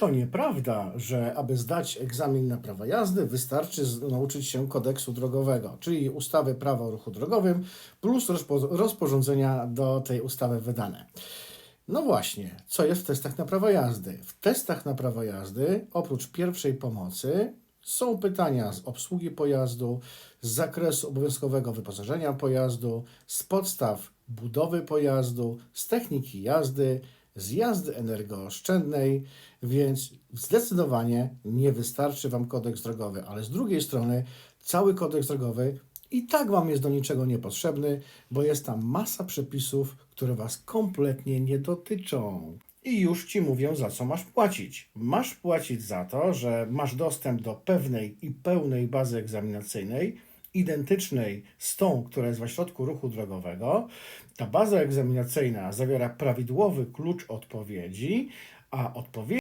To nieprawda, że aby zdać egzamin na prawo jazdy, wystarczy nauczyć się kodeksu drogowego, czyli ustawy prawa o ruchu drogowym plus rozpo- rozporządzenia do tej ustawy wydane. No właśnie, co jest w testach na prawo jazdy? W testach na prawo jazdy, oprócz pierwszej pomocy, są pytania z obsługi pojazdu, z zakresu obowiązkowego wyposażenia pojazdu, z podstaw budowy pojazdu, z techniki jazdy, z jazdy energooszczędnej, więc zdecydowanie nie wystarczy Wam kodeks drogowy, ale z drugiej strony cały kodeks drogowy i tak Wam jest do niczego niepotrzebny, bo jest tam masa przepisów, które Was kompletnie nie dotyczą. I już Ci mówię, za co masz płacić. Masz płacić za to, że masz dostęp do pewnej i pełnej bazy egzaminacyjnej, identycznej z tą, która jest w ośrodku ruchu drogowego. Ta baza egzaminacyjna zawiera prawidłowy klucz odpowiedzi, a odpowiedzi